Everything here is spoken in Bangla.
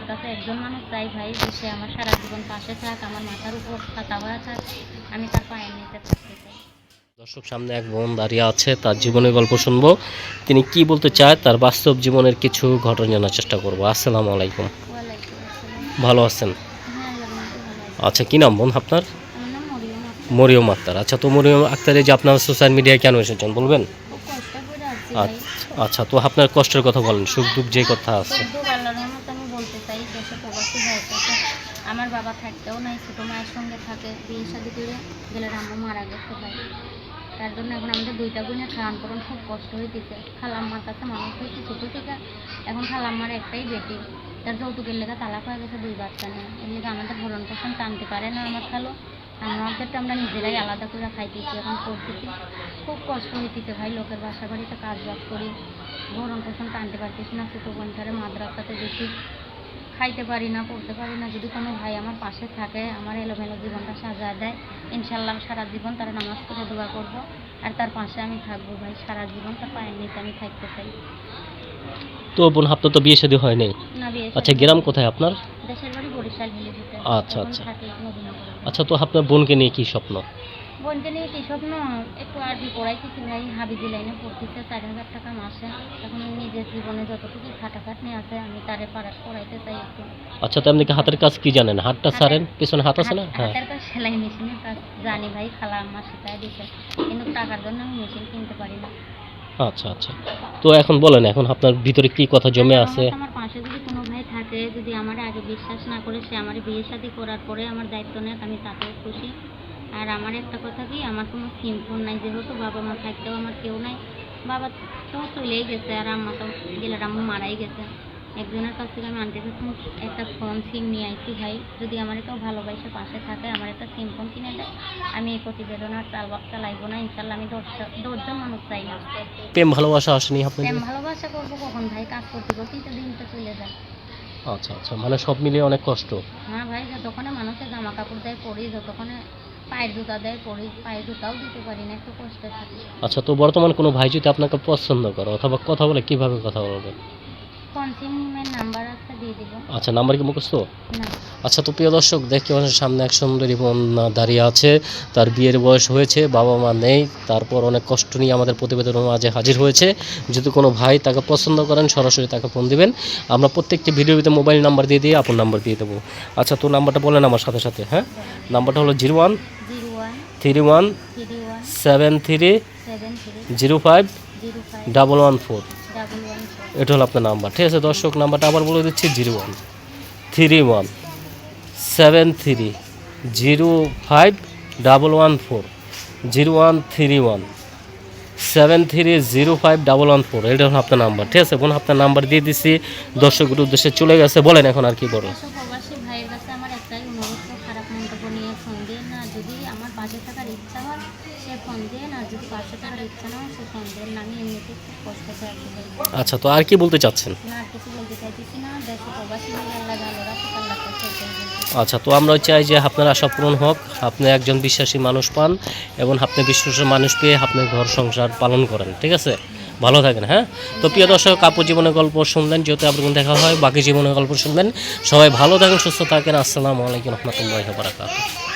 আল্লাহর কাছে একজন মানুষ চাই ভাই যে সে আমার সারা জীবন পাশে থাক আমার মাথার উপর ছাতা হয়ে থাক আমি তার পায়ের নিচে থাকতে চাই। দর্শক সামনে এক বোন দাঁড়িয়ে আছে তার জীবনের গল্প শুনব। তিনি কি বলতে চায় তার বাস্তব জীবনের কিছু ঘটনা জানার চেষ্টা করব। আসসালামু আলাইকুম। ভালো আছেন? হ্যাঁ আচ্ছা কি নাম বোন আপনার? মরিয়ম আক্তার। আচ্ছা তো মরিয়ম আক্তারে যে আপনার সোশ্যাল মিডিয়ায় কেন এসেছেন বলবেন? আচ্ছা আচ্ছা তো আপনার কষ্টের কথা বলেন সুখ দুঃখ যে কথা আছে। বলতে চাই দেশে প্রবাসী ভাই কাছে আমার বাবা থাকতেও নাই, ছোটো মায়ের সঙ্গে থাকে। বিয়ে শাদি করে গেলে আম্মু মারা গেছে ভাই তার জন্য এখন আমাদের দুইটা বোনের পরন খুব কষ্ট হইতেছে। খালাম্মার কাছে মানুষ হয়েছে ছোটো থেকে। এখন খালাম্মার একটাই বেটি। তার যৌতুকের লেগে তালাক হয়ে গেছে দুই বাচ্চা নিয়ে। এর লেগে আমাদের ভরণ পোষণ টানতে পারে না আমার খালো। আমাদেরটা আমরা নিজেরাই আলাদা করে খাইতেছি এখন করতেছি খুব কষ্ট হইতেছে ভাই, লোকের বাসা বাড়িতে কাজ বাজ করি। ভরণ পোষণ টানতে পারতেছি না, ছোটো বোনটারে মাদ্রাসাতে দেখি। খাইতে পারি না পড়তে পারি না। যদি কোনো ভাই আমার পাশে থাকে আমার এলোমেলো জীবনটা সাজা দেয় ইনশাল্লাহ সারা জীবন তারা নামাজ পড়ে দোয়া করব। আর তার পাশে আমি থাকব ভাই সারা জীবন তার পায়ের নিচে আমি থাকতে চাই। তো বোন আপনার তো বিয়ে শাদী হয়নি না বিয়ে আচ্ছা গ্রাম কোথায় আপনার? দেশের বাড়ি বরিশাল আচ্ছা, আচ্ছা। আচ্ছা তো আপনার বোনকে নিয়ে কি স্বপ্ন? বোনকে নিয়ে কি স্বপ্ন একটু আরবি পড়াইতেছি ভাই হাবিজি লাইনে পড়তেছে চার হাজার টাকা মাসে। এখন নিজের জীবনে যতটুকু খাটাখাটনি আছে আমি তারে পাড়া পড়াইতে চাই একটু। আচ্ছা তো আপনি কি হাতের কাজ কি জানেন? হাতটা সারেন পেছনে হাত আছে না? হ্যাঁ। হাতের কাজ সেলাই মেশিনের কাজ। জানি ভাই খালা আমার শিখাই দিছে। কিন্তু টাকার জন্য আমি মেশিন কিনতে পারি না। আচ্ছা আচ্ছা। তো এখন বলেন এখন আপনার ভিতরে কি কথা জমে আছে? আমার পাশে যদি কোনো ভাই থাকে যদি আমার আগে বিশ্বাস না করে সে আমার বিয়ে শাদী করার পরে আমার দায়িত্ব নেয় আমি তাতেও খুশি। আর আমার একটা কথা কি আমার কোনো সিম ফোন নাই যেহেতু বাবা মা থাকতেও আমার কেউ নাই বাবা তো চলেই গেছে আর আম্মা তো গেলে আম্মু মারাই গেছে। একজনের কাছ থেকে আমি আনতে গেছি একটা ফোন সিম নিয়ে আইছি ভাই যদি আমার কেউ ভালোবাসে পাশে থাকে আমার একটা সিম ফোন কিনে দেয় আমি এই প্রতিবেদন আর চালবা চালাইবো না ইনশাল্লাহ আমি দশটা দশজন মানুষ চাই। না প্রেম ভালোবাসা আসেনি আপনার প্রেম ভালোবাসা করব কখন ভাই? কাজ করতে করতে কিন্তু দিন তো চলে যায়। আচ্ছা আচ্ছা মানে সব মিলিয়ে অনেক কষ্ট। হ্যাঁ ভাই যতক্ষণে মানুষের জামা কাপড় দেয় পরি যতক্ষণে পায়ের জুতা দেয় পরে পায়ের জুতাও দিতে পারি না একটু কষ্ট থাকে। আচ্ছা তো বর্তমান কোনো ভাই যদি আপনাকে পছন্দ করে অথবা কথা বলে কীভাবে কথা বলবেন? কনসিমের নাম্বার একটা দিয়ে দিব। আচ্ছা নাম্বার কি মুখস্থ? না। আচ্ছা তো প্রিয় দর্শক, দেখতে পাচ্ছেন সামনে এক সুন্দরী বোন দাঁড়িয়ে আছে। তার বিয়ের বয়স হয়েছে, বাবা মা নেই। তারপর অনেক কষ্ট নিয়ে আমাদের প্রতিবেদনের মাঝে হাজির হয়েছে। যদি কোনো ভাই তাকে পছন্দ করেন, সরাসরি তাকে ফোন দিবেন। আমরা প্রত্যেকটি ভিডিওতে মোবাইল নাম্বার দিয়ে দিয়ে আপন নাম্বার দিয়ে দেবো। আচ্ছা তো নাম্বারটা বলেন আমার সাথে সাথে হ্যাঁ? নাম্বারটা হলো zero one three one seven three zero five double one four. এটা হলো আপনার নাম্বার, ঠিক আছে? দর্শক, নাম্বারটা আবার বলে দিচ্ছি, zero one three one. Seven three zero five double one four zero one three one seven three zero five double one four এটা হলো আপনার নাম্বার ঠিক আছে? বোন আপনার নাম্বার দিয়ে দিচ্ছি দর্শকের উদ্দেশ্যে চলে গেছে বলেন এখন আর কি বলো। আচ্ছা তো আর কি বলতে চাচ্ছেন না আর কিছু বলতে চাইতেছি না দেশে প্রবাসী ভাই আল্লাহ ভালো রাখুক আল্লাহ কাছে এটাই বলতে আচ্ছা তো আমরা চাই যে আপনার আশা পূরণ হোক, আপনি একজন বিশ্বাসী মানুষ পান এবং আপনি বিশ্বাসী মানুষ পেয়ে আপনার ঘর সংসার পালন করেন, ঠিক আছে? ভালো থাকেন হ্যাঁ? তো প্রিয় দর্শক, আপু জীবনের গল্প শুনলেন, যেহেতু আপনার দেখা হয়, বাকি জীবনের গল্প শুনবেন। সবাই ভালো থাকেন, সুস্থ থাকেন। আসসালামু আলাইকুম রহমতুল্লাহ বারাকাতুহ।